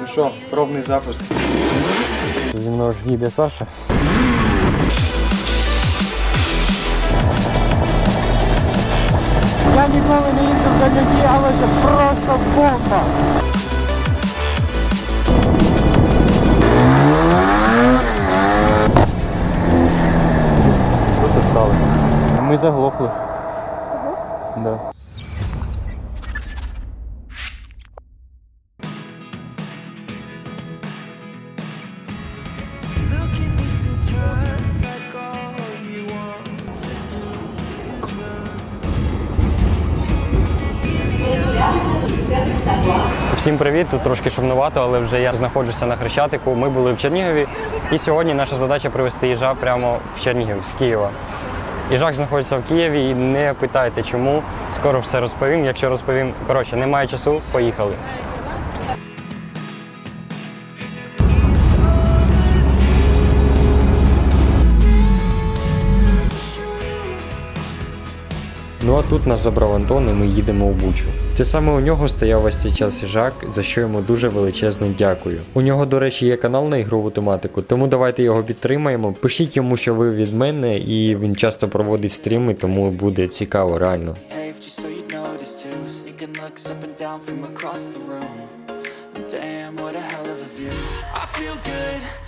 Ну що, пробний запуск. Зі мною ж їде Саша. Я ніколи не їздив на конюки, але це просто бомба. Що це стало? Ми заглохли. Заглохли? Да. Привіт! Тут трошки шумнувато, але вже я знаходжуся на Хрещатику. Ми були в Чернігові, і сьогодні наша задача привезти їжа прямо в Чернігів з Києва. Їжак знаходиться в Києві і не питайте чому. Скоро все розповім. Якщо розповім, коротше, немає часу, поїхали. Ну а тут нас забрав Антон і ми їдемо у Бучу. Це саме у нього стояв весь цей час їжак, за що йому дуже величезне дякую. У нього, до речі, є канал на ігрову тематику, тому давайте його підтримаємо. Пишіть йому, що ви від мене, і він часто проводить стріми, тому буде цікаво, реально. Damn, what a hell of a view. I feel good,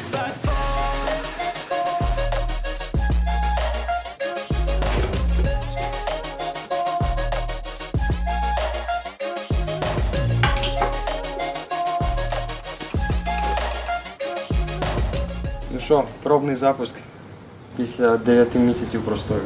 що, пробний запуск після 9 місяців простою.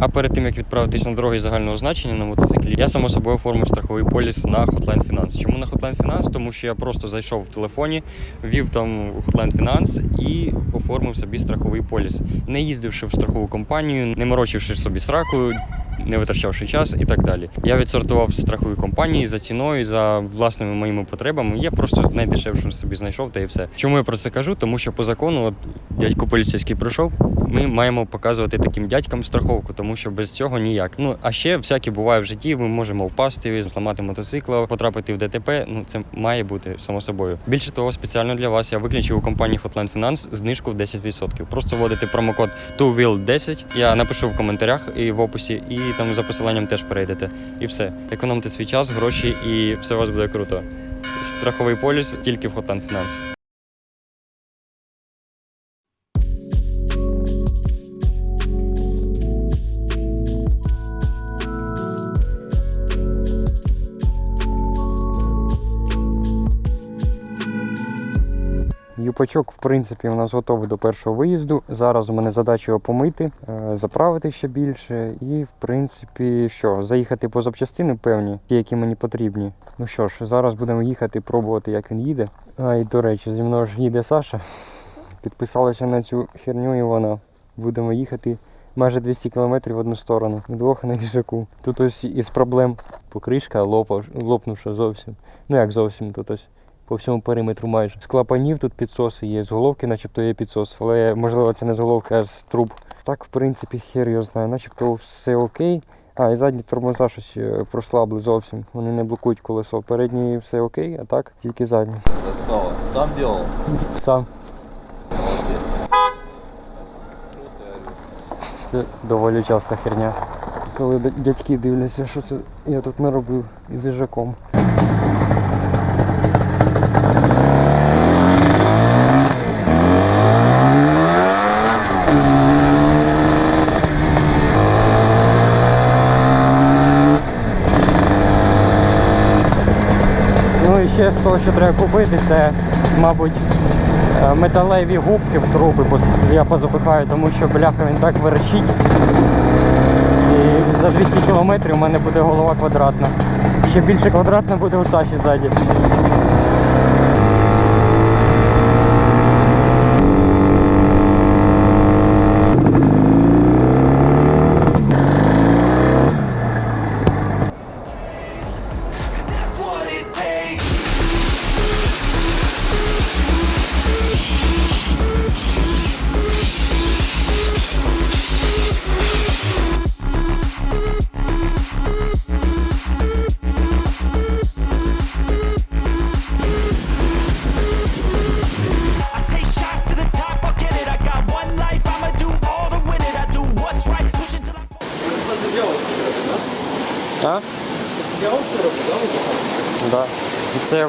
А перед тим як відправитись на дороги загального значення на мотоциклі, я само собою оформив страховий поліс на Hotline Finance. Чому на Hotline Finance? Тому що я просто зайшов в телефоні, ввів там Hotline Finance і оформив собі страховий поліс, не їздивши в страхову компанію, не морочивши собі сраку. Не витрачавши час і так далі. Я відсортував страхові компанії за ціною, за власними моїми потребами. Я просто найдешевшу собі знайшов та і все. Чому я про це кажу? Тому що по закону, от дядько поліцейський прийшов, ми маємо показувати таким дядькам страховку, тому що без цього ніяк. Ну а ще всяке буває в житті. Ми можемо впасти, зламати мотоцикл, потрапити в ДТП. Ну це має бути само собою. Більше того, спеціально для вас я виключив у компанії Hotline Finance знижку в 10%. Просто вводите промокод 2WHEEL10, Я напишу в коментарях і в описі, і там за посиланням теж перейдете. І все. Економте свій час, гроші, і все у вас буде круто. Страховий поліс тільки в Hotline Finance. Юп. Кріпачок, в принципі, у нас готовий до першого виїзду. Зараз у мене задача його помити, е, заправити ще більше. І, в принципі, що, заїхати по запчастини певні, ті, які мені потрібні. Ну що ж, зараз будемо їхати, пробувати, як він їде. А і до речі, зі мною ж їде Саша. Підписалася на цю херню і вона. Будемо їхати майже 200 км в одну сторону. Вдвох на їжаку. Тут ось із проблем покришка лопав, лопнувша зовсім. Ну як зовсім, тут ось по всьому периметру майже. З клапанів тут підсоси є, з головки начебто є підсос, але можливо це не з головки, а з труб. Так, в принципі, хер його знаю, начебто все окей. А, і задні тормоза щось е, прослабли зовсім. Вони не блокують колесо. Передні все окей, а так тільки задні. Сам делал? Сам. Це доволі часта херня. Коли дядьки дивляться, що це я тут наробив із їжаком. Ну і ще з того, що треба купити, це, мабуть, е, металеві губки в труби бо я позапихаю, тому що бляха він так верещить. І за 200 кілометрів у мене буде голова квадратна. Ще більше квадратна буде у Саші ззаді.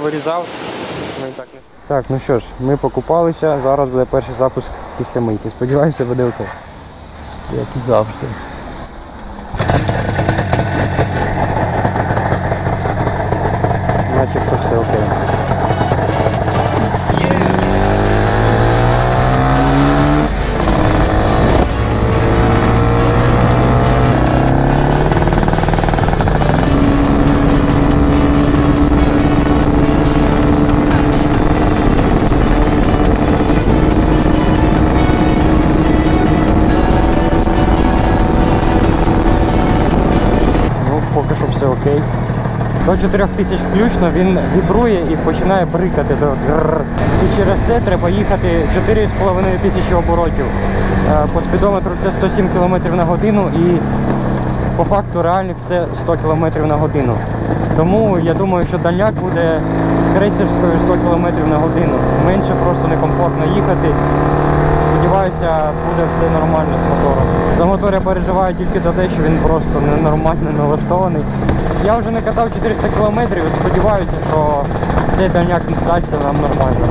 Вирізав. Ну, і так, не... так, ну що ж, ми покупалися, зараз буде перший запуск після мийки. Сподіваюся, буде окей. Як і завжди. До 4000 включно він вібрує і починає брикати. до. І через це треба їхати 4,5 тисячі оборотів. Е, По спідометру це 107 км на годину і по факту реальних це 100 км на годину. Тому я думаю, що дальняк буде з крейсерською 100 км на годину. Менше просто некомфортно їхати. Сподіваюся, буде все нормально з мотором. За мотор я переживаю тільки за те, що він просто ненормально налаштований. Я вже не катав 400 км сподіваюся, що цей дальняк дасться нам нормально.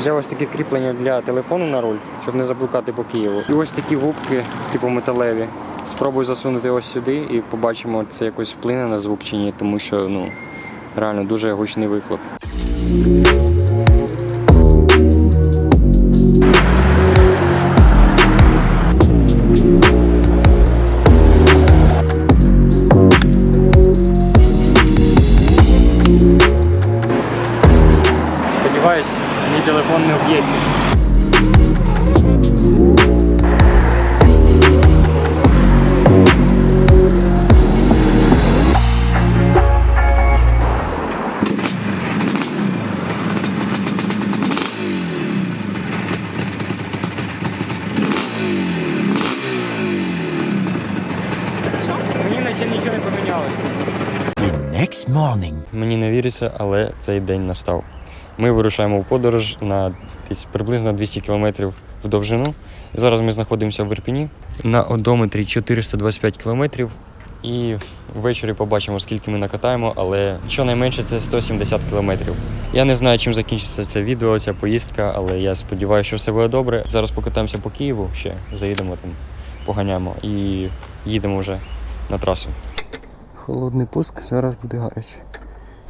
Взяв ось таке кріплення для телефону на руль, щоб не заблукати по Києву. І ось такі губки, типу металеві. Спробую засунути ось сюди і побачимо, це якось вплине на звук чи ні, тому що ну реально дуже гучний вихлоп. Мені не віриться, але цей день настав. Ми вирушаємо в подорож на десь приблизно 200 кілометрів в довжину. Зараз ми знаходимося в Ірпіні на одометрі 425 кілометрів. І ввечері побачимо, скільки ми накатаємо, але щонайменше це 170 кілометрів. Я не знаю, чим закінчиться це відео, ця поїздка, але я сподіваюся, що все буде добре. Зараз покатаємося по Києву ще, заїдемо там, поганяємо і їдемо вже на трасу. Холодний пуск, зараз буде гаряче.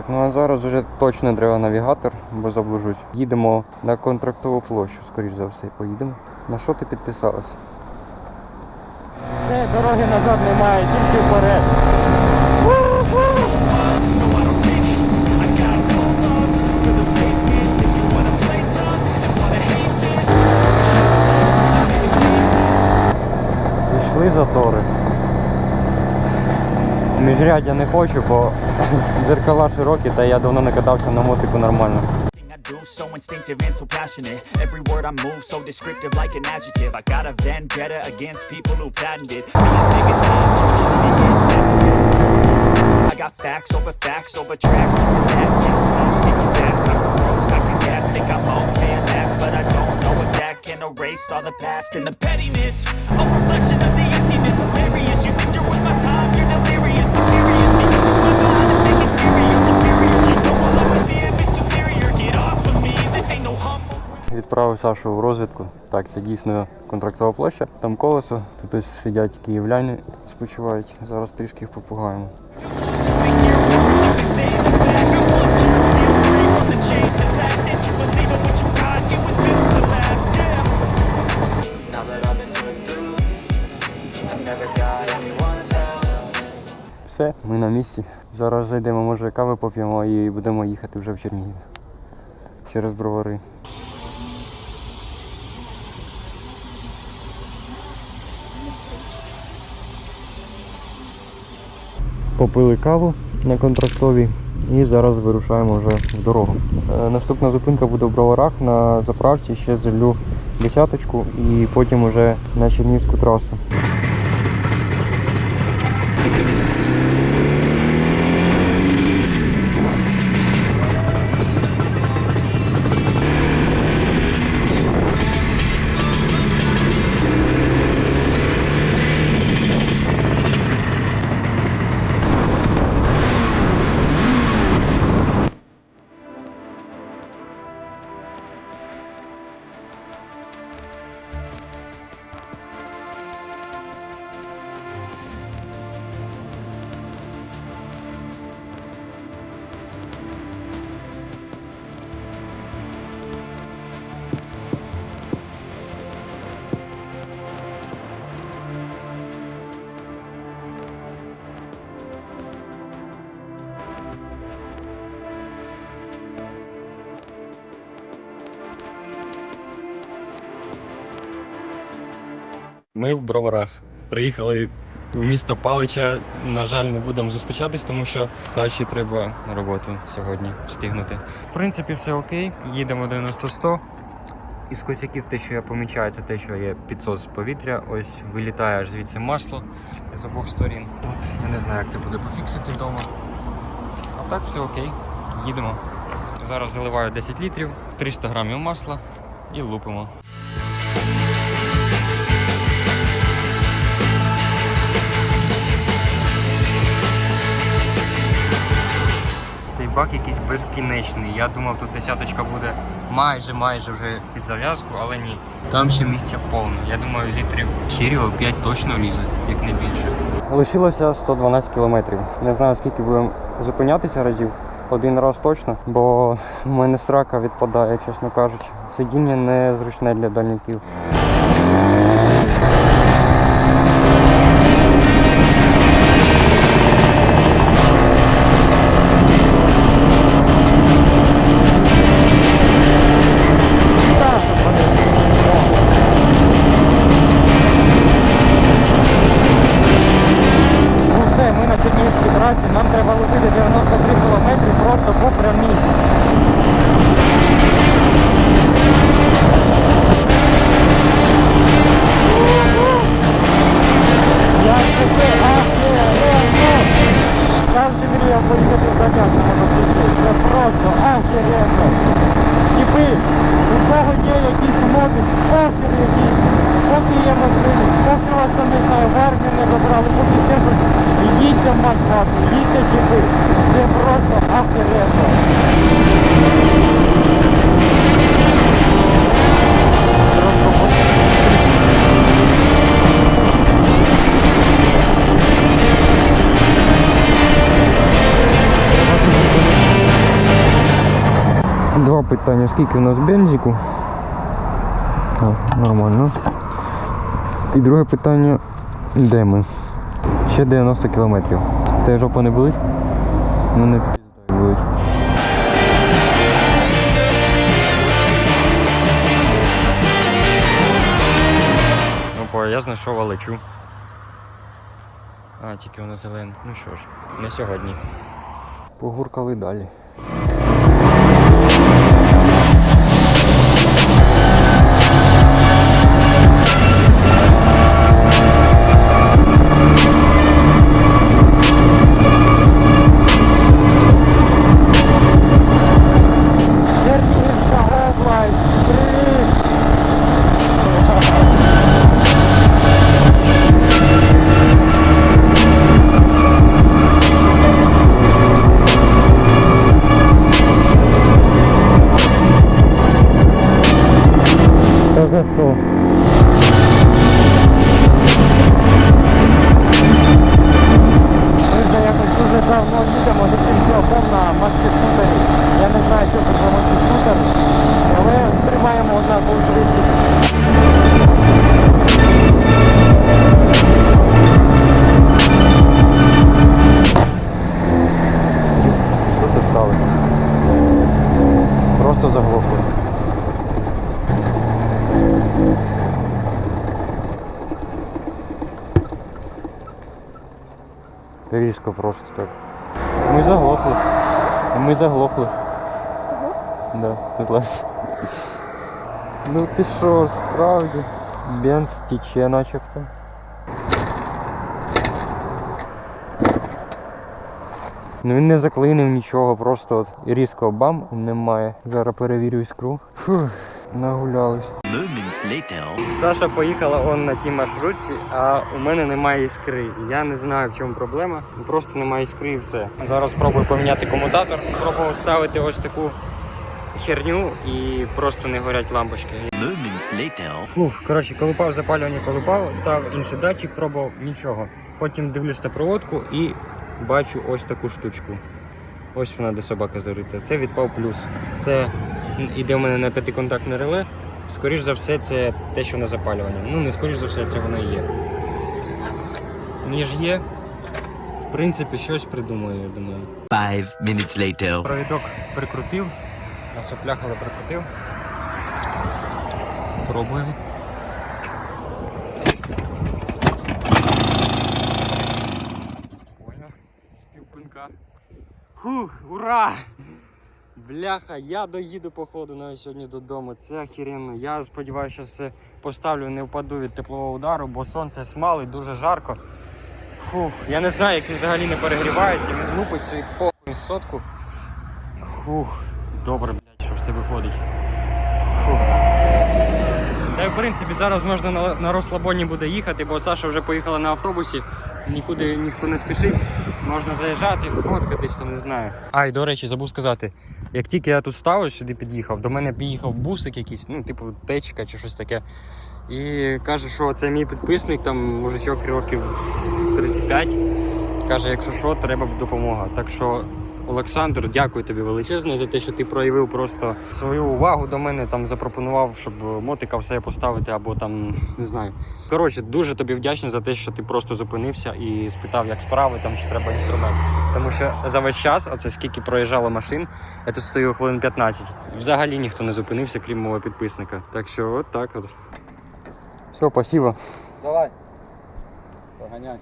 Так, ну а зараз вже точно треба навігатор, бо заблужусь. Їдемо на контрактову площу, скоріш за все, поїдемо. На що ти підписалась? Все, дороги назад немає, тільки вперед. Пішли затори. Міжрядя не хочу, бо дзеркала широкі, та я давно не катався на мотику нормально. So instinctive and so passionate. Every word I move so descriptive like an adjective. I got a vendetta against people who patented it. I got facts over facts over tracks. This Listen fast, speak slow, speaking fast. I can I can gas, think I'm okay at last, but I don't know if that can erase all the past and the pettiness. A reflection of the emptiness. Hilarious, you think you're worth my time, Відправив Сашу в розвідку. Так, це дійсно контрактова площа. Там колесо, тут ось сидять київляни, спочивають. Зараз трішки їх попугаємо. Все, ми на місці. Зараз зайдемо, може, кави поп'ємо і будемо їхати вже в Чернігів. Через бровари. Попили каву на контрактовій і зараз вирушаємо вже в дорогу. Е, Наступна зупинка буде в броварах на заправці, ще зеллю десяточку і потім уже на Чернівську трасу. Ми в броварах. Приїхали в місто Палича. На жаль, не будемо зустрічатись, тому що Саші треба на роботу сьогодні встигнути. В принципі, все окей. Їдемо 90-100. Із косяків те, що я помічаю, це те, що є підсос повітря. Ось вилітає аж звідси масло з обох сторін. От я не знаю, як це буде пофіксити вдома. А так все окей. Їдемо. Зараз заливаю 10 літрів, 300 грамів масла і лупимо. Бак якийсь безкінечний. Я думав, тут десяточка буде майже майже вже під зав'язку, але ні. Там ще місця повно. Я думаю, літрів Хіріо 5 точно лізе, як не більше. Лишилося 112 кілометрів. Не знаю, скільки будемо зупинятися разів. Один раз точно, бо в мене срака відпадає, чесно кажучи. Сидіння незручне для дальників. Скільки в нас бензику? О, нормально. І друге питання. Де ми? Ще 90 кілометрів. Те жопа не болить? Ну не пізда болить. Опа, я знайшов алечу. А, тільки вона зелена. Ну що ж, не сьогодні. Погуркали далі. Різко просто так. Ми заглохли. Ми заглохли. Заглохли? Да, злазь. Ну ти що, справді? Бенз тече начебто. Ну він не заклинив нічого, просто от різко бам немає. Зараз перевірю іскру. Фух, нагулялись. Later. Саша поїхала он на тій маршрутці, а у мене немає іскри. Я не знаю в чому проблема. Просто немає іскри і все. Зараз спробую поміняти комутатор. Спробував ставити ось таку херню і просто не горять лампочки. Moments later. Фух, коротше, колупав запалювання, колупав, став інший датчик, пробував нічого. Потім дивлюсь на проводку і бачу ось таку штучку. Ось вона, де собака зарита. Це відпав плюс. Це іде у мене на п'ятиконтактне реле. Скоріш за все, це те, що на запалювання. Ну, не скоріш за все, це воно і є. Ніж є. В принципі, щось придумаю, я думаю. Five minutes later. Провідок прикрутив, на соплях, але прикрутив. Пробуємо. Понял? З півпинка. Фух, ура! Бляха, я доїду походу навіть сьогодні додому. Це охеренно. Я сподіваюся, що це поставлю, не впаду від теплового удару, бо сонце смалить, дуже жарко. Фух, я не знаю, як він взагалі не перегрівається, він лупить свій повну сотку. Фух, добре, блядь, що все виходить. Фух. Та в принципі зараз можна на, на розслабоні буде їхати, бо Саша вже поїхала на автобусі, нікуди ніхто не спішить. Можна заїжджати, фоткатись там, не знаю. А, і до речі, забув сказати, як тільки я тут став, сюди під'їхав, до мене під'їхав бусик якийсь, ну, типу течка чи щось таке. І каже, що це мій підписник, там мужичок років 35. Каже, якщо що, треба допомога. Так що Олександр, дякую тобі величезне за те, що ти проявив просто свою увагу до мене, там запропонував, щоб мотика все поставити або там не знаю. Коротше, дуже тобі вдячний за те, що ти просто зупинився і спитав, як справи, там чи треба інструмент. Тому що за весь час, оце скільки проїжджало машин, я тут стою хвилин 15. Взагалі ніхто не зупинився, крім мого підписника. Так що от так от. Все, спасибо. Давай. Поганяй.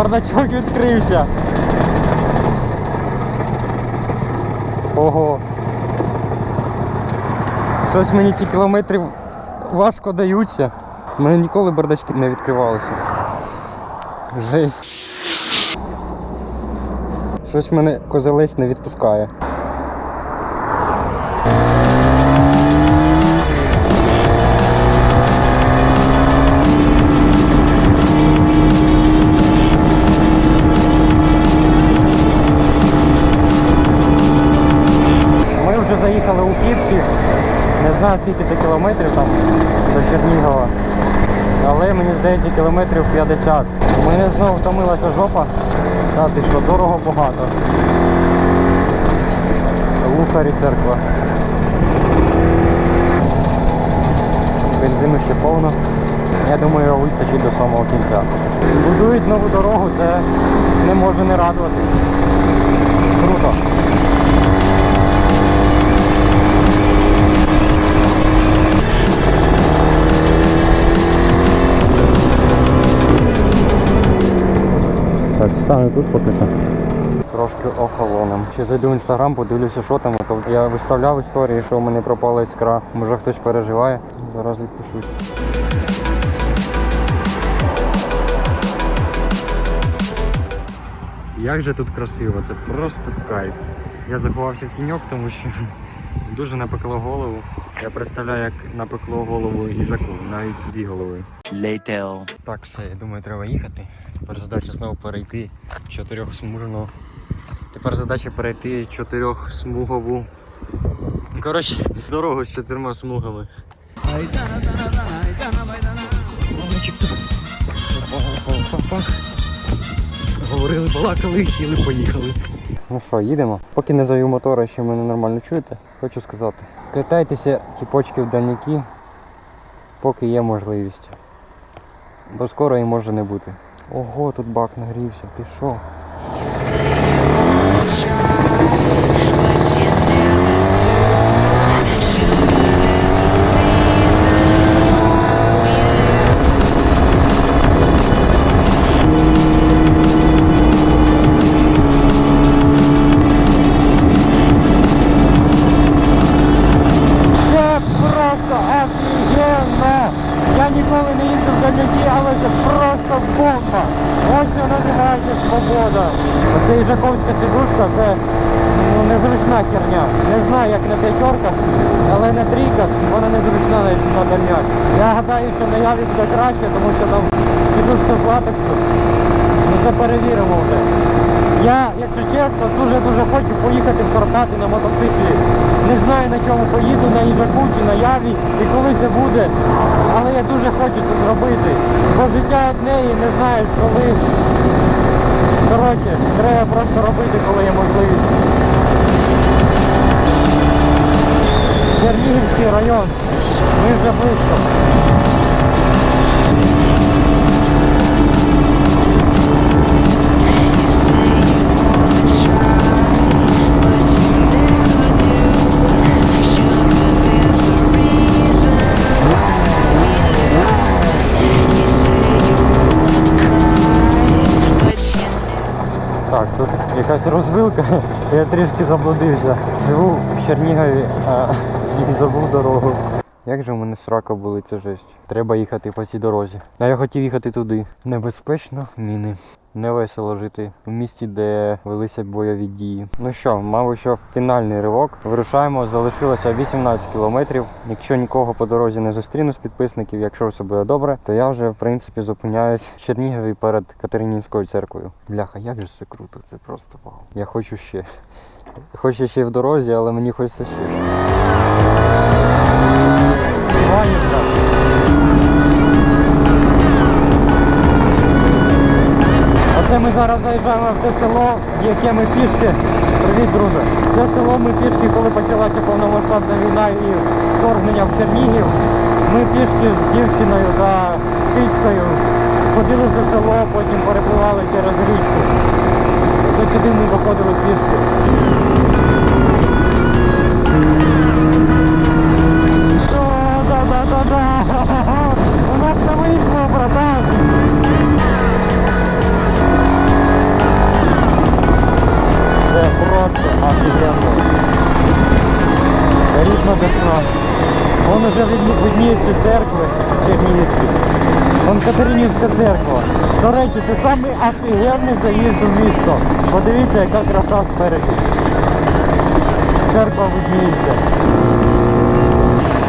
Бардачок відкрився. Ого. Щось мені ці кілометри важко даються. У мене ніколи бардачки не відкривалися. Жесть. Щось мене козелець не відпускає. Скільки це кілометрів там до Чернігова. Але мені здається кілометрів 50. У мене знову втомилася жопа. Та ти що, дорого багато. Лухарі церква. Бензину ще повно. Я думаю, його вистачить до самого кінця. Будують нову дорогу, це не може не радувати. Круто. Так, стану тут поки що. Трошки охолонем. Ще зайду в інстаграм, подивлюся, що там. Я виставляв історії, що у мене пропала іскра. Може хтось переживає. Зараз відпишусь. Як же тут красиво, це просто кайф. Я заховався в тіньок, тому що дуже напекло голову. Я представляю, як напекло голову їжаку, навіть дві голови. Later. Так, все, я думаю, треба їхати. Тепер задача знову перейти чотирьохсмужну. Тепер задача перейти чотирьохсмугову. Коротше, дорогу з чотирма смугами. Говорили, балакали, сіли, поїхали. Ну що, їдемо? Поки не завів мотора, ще мене нормально чуєте. Хочу сказати. Катайтеся ті почки в дальняки, поки є можливість. Бо скоро і може не бути. Ого, тут бак нагрівся. Ти що? Не знаю, як на п'ятерках, але на трійках вона незручна на, дальняк. Я гадаю, що на яві буде краще, тому що там сідушка з латексу. Ну це перевіримо вже. Я, якщо чесно, дуже-дуже хочу поїхати в Карпати на мотоциклі. Не знаю на чому поїду, на їжаку чи на яві і коли це буде. Але я дуже хочу це зробити. Бо життя одне і не знаєш коли. Коротше, треба просто робити, коли є можливість. Чернігівський район. Ми вже близько. Так, тут якась розвилка, я трішки заблудився. Живу в Чернігові і забув дорогу. Як же в мене срака болить, це жесть. Треба їхати по цій дорозі. А я хотів їхати туди. Небезпечно, міни. Не весело жити в місті, де велися бойові дії. Ну що, мабуть, що фінальний ривок. Вирушаємо, залишилося 18 кілометрів. Якщо нікого по дорозі не зустріну з підписників, якщо все буде добре, то я вже в принципі зупиняюсь в Чернігові перед Катеринінською церквою. Бляха, як же це круто, це просто вау. Я хочу ще. Хочу ще й в дорозі, але мені хочеться ще. Оце ми зараз заїжджаємо в це село, яке ми пішки. Привіт, друже. Це село ми пішки, коли почалася повномасштабна війна і вторгнення в Чернігів. Ми пішки з дівчиною та кицькою ходили в це село, потім перепливали через річку. Це сюди ми виходили пішки. У нас не вийшло, братан! Це просто офігенно. Рідна десна. Вон уже видні чи церкви, чи. Вон Катеринівська церква. До речі, це самий офігенний заїзд у місто. Подивіться, яка краса спереді. Церква видніється.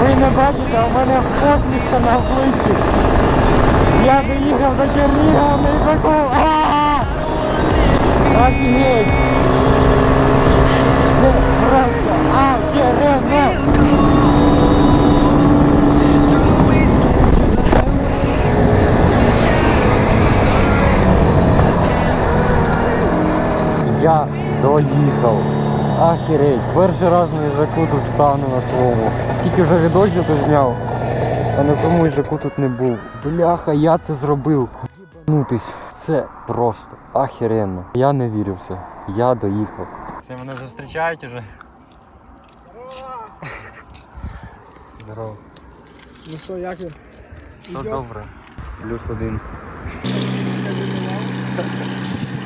Ви не бачите, в мене посмішка на обличчі. Я доїхав до Чернігова їжаку. А-а-а! Офігеть! Це просто офігенно! Доїхав. Ахереть, перший раз на їжаку тут стану на своєму. Скільки вже відосів тут зняв, а на своєму їжаку тут не був. Бляха, я це зробив. Єбанутись. Це просто ахеренно. Я не вірю в це. Я доїхав. Це мене зустрічають уже. Здорово. Ну що, як він? Все добре. Плюс один.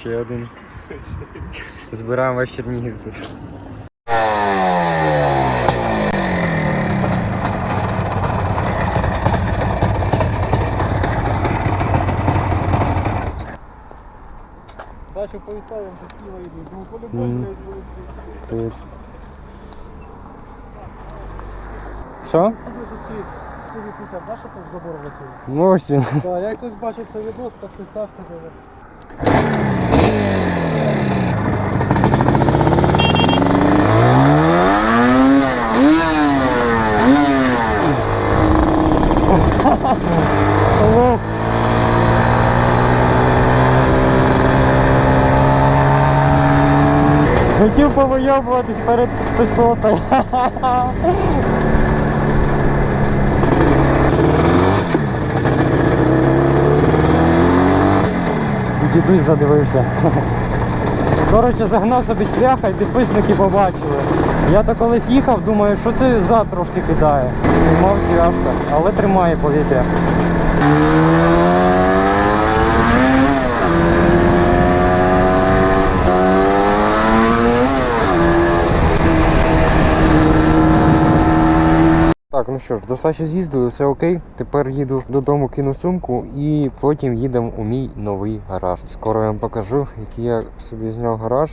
Ще один. Збираємо весь Чернігів тут. Бачу, поїставим, що з Києва йдуть. Ну, по-любому, Мгм. блядь, будуть. Що? З тобою зустрівся. Це відкриття, бачиш, там в забор влетів? Ну ось він. Так, я якось бачив цей відос, підписався. говорю. Лох. Хотів повийобуватись перед писотою. Дідусь задивився. Коротше, загнав собі цвяха і підписники побачили. Я то колись їхав, думаю, що це за трошки кидає. Мав цвяшка, але тримає повітря. Так, ну що ж, до Саші з'їздили, все окей. Тепер їду додому, кину сумку і потім їдемо у мій новий гараж. Скоро я вам покажу, який я собі зняв гараж.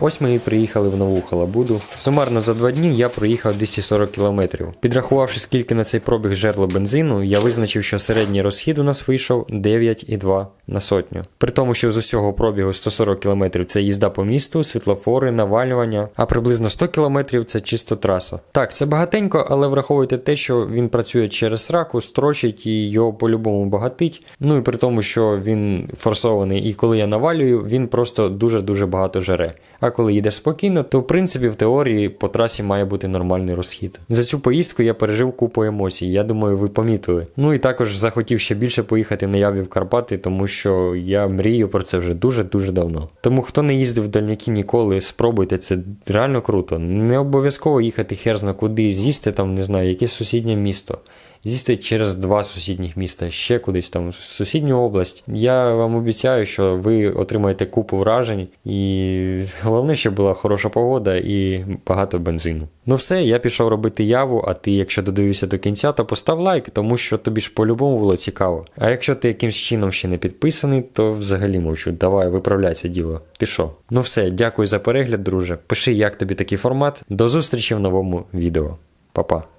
Ось ми і приїхали в нову халабуду. Сумарно за два дні я проїхав 240 кілометрів. Підрахувавши, скільки на цей пробіг жерло бензину, я визначив, що середній розхід у нас вийшов 9,2 на сотню. При тому, що з усього пробігу 140 кілометрів це їзда по місту, світлофори, навалювання, а приблизно 100 кілометрів це чисто траса. Так, це багатенько, але враховуйте те, що він працює через раку, строчить і його по-любому багатить. Ну і при тому, що він форсований, і коли я навалюю, він просто дуже-дуже багато жере. А коли їдеш спокійно, то в принципі в теорії по трасі має бути нормальний розхід. За цю поїздку я пережив купу емоцій, я думаю, ви помітили. Ну і також захотів ще більше поїхати на яві в Карпати, тому що я мрію про це вже дуже-дуже давно. Тому хто не їздив в дальняки ніколи, спробуйте це реально круто. Не обов'язково їхати херзно куди, з'їсти там, не знаю, якесь сусіднє місто. З'їсти через два сусідніх міста, ще кудись там в сусідню область. Я вам обіцяю, що ви отримаєте купу вражень, і головне, щоб була хороша погода і багато бензину. Ну все, я пішов робити яву, а ти, якщо додивився до кінця, то постав лайк, тому що тобі ж по-любому було цікаво. А якщо ти якимсь чином ще не підписаний, то взагалі мовчу. Давай, виправляй це діло. Ти що? Ну все, дякую за перегляд, друже. Пиши, як тобі такий формат. До зустрічі в новому відео. Па-па.